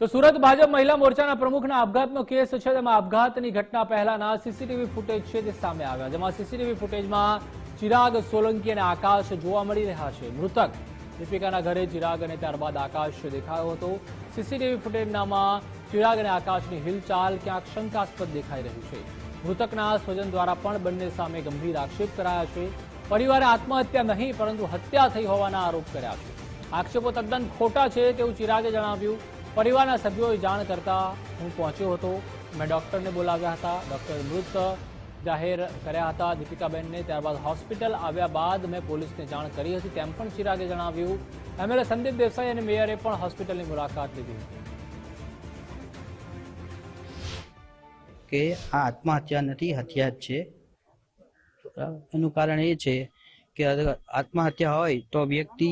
તો સુરત ભાજપ મહિલા મોરચાના પ્રમુખના આપઘાતનો કેસ છે તેમાં આપઘાતની ઘટના પહેલાના સીસીટીવી ફૂટેજ છે તે સામે આવ્યા, જેમાં સીસીટીવી ફૂટેજમાં ચિરાગ સોલંકી અને આકાશ જોવા મળી રહ્યા છે. મૃતક દીપિકાના ઘરે ચિરાગ અને ત્યારબાદ આકાશ દેખાયો હતો. સીસીટીવી ફૂટેજનામાં ચિરાગ અને આકાશની હિલચાલ ક્યાંક શંકાસ્પદ દેખાઈ રહી છે. મૃતકના સ્વજન દ્વારા પણ બંને સામે ગંભીર આક્ષેપ કરાયા છે. પરિવારે આત્મહત્યા નહીં, પરંતુ હત્યા થઈ હોવાના આરોપ કર્યા છે. આક્ષેપો તદ્દન ખોટા છે તેવું ચિરાગે જણાવ્યું પરિવારના સભ્યોએ જાણ કરતા હું પહોંચ્યો હતો. મેં ડોક્ટરને બોલાવ્યા હતા. ડોક્ટર મૃત જાહેર કર્યા હતા દીપિકાબેનને. ત્યારબાદ હોસ્પિટલ આવ્યા બાદ મેં પોલીસને જાણ કરી હતી. તેમ પણ ચિરાગે જણાવ્યું. એમએલએ સંદીપ દેસાઈ અને મેયરે પણ હોસ્પિટલની મુલાકાત લીધી હતી. કે આ આત્મહત્યા નથી હત્યા જ છે? એનું કારણ એ છે કે આત્મહત્યા હોય તો વ્યક્તિ,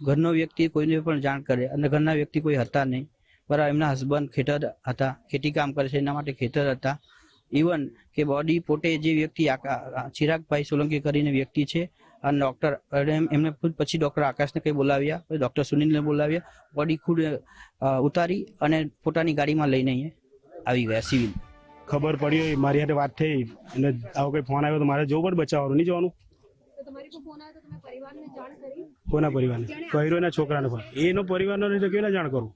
ઘરનો વ્યક્તિ કોઈને પણ જાણ કરે અને ઘરના વ્યક્તિ કોઈ હતા નહીં. બરાબર એમના હસબન્ડ ખેતર હતા ખેતી કામ કરે છે એના માટે ખેતર હતા. ઇવન કે બોડી પોતે જે વ્યક્તિ આકા- ચિરાગભાઈ સોલંકી કરીને વ્યક્તિ છે અને ડોક્ટર એમને ખુદ પછી ડોક્ટર આકાશને કંઈ બોલાવ્યા પછી ડોક્ટર સુનિલને બોલાવ્યા બોડી ખુદ ઉતારી અને પોતાની ગાડીમાં લઈને અહીંયા આવી ગયા સિવિલ ખબર પડી હોય મારી સાથે વાત થઈ અને આવો કોઈ ફોન આવ્યો તો મારે જવું પડે બચાવવાનું નહીં જવાનું? તો તમારી કોઈ ફોન આવ્યો તો તમે પરિવારને જાણ કરી? કોના પરિવારને? કર્યો એના છોકરાને પણ એનો પરિવારનો નહીં તો કેવી જાણ કરું?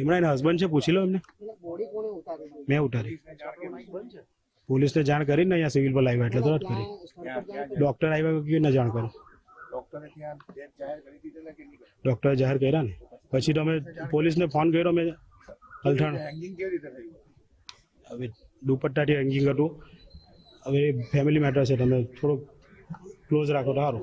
એમના એના હસબન્ડ છે? પૂછી લો એમને. મેં ઉતારી પોલીસને જાણ કરીને અહીંયા સિવિલ પર લાવ્યા એટલે તરત કરી. ડોક્ટર આવ્યા કેવી ના જાણ કરું. ડોક્ટરે જાહેર કર્યા ને. પછી તો અમે પોલીસને ફોન કર્યો મેં અલથાણ. હવે દુપટ્ટાથી હેંગિંગ હતું. હવે ફેમિલી મેટર છે, તમે થોડુંક ક્લોઝ રાખો તો સારું.